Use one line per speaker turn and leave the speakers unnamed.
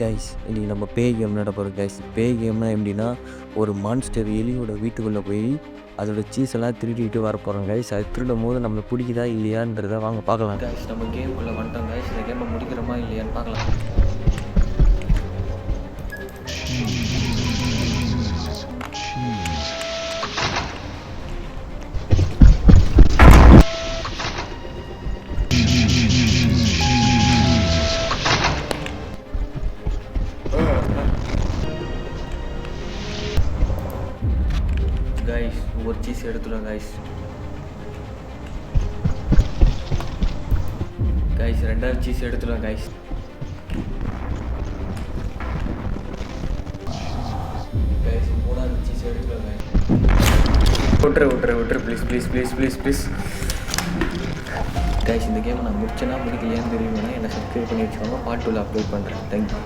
Guys இன்றைக்கி நம்ம பே game நடப்போகிறோம் போகிறோம் கைஸ் பே கேம்னா எப்படின்னா ஒரு மான்ஸ்டர் எலியோட வீட்டுக்குள்ளே போய் அதோட சீஸ் எல்லாம் திருடிட்டு வர போகிறோம் கைஸ் அது திருடும் போது நம்மளை பிடிக்குதா இல்லையான்றதை வாங்க பார்க்கலாம். கைஸ் நம்ம கேமுக்குள்ளே வந்துட்டோம் கைஸ் இந்த கேமை முடிக்கிறோமா இல்லையான்னு பார்க்கலாம். கைஸ் ஒரு சீஸ் எடுத்துடும் காய்ஸ் கைஸ் ரெண்டாவது சீஸ் எடுத்துடும் காய்ஸ் கைஸ் மூணாவது சீஸ் எடுத்துடும் காய்ஸ் விட்டுரு விட்டுரு விட்டுரு please please please please please guys இந்த கேமை நான் முடிச்சேன்னா முடிக்கலையான்னு தெரியுமா என்னை சப்ஸ்கிரைப் பண்ணி வச்சுக்கோங்க. பார்ட் டூவில் அப்லோட் பண்ணுறேன் தேங்க்யூ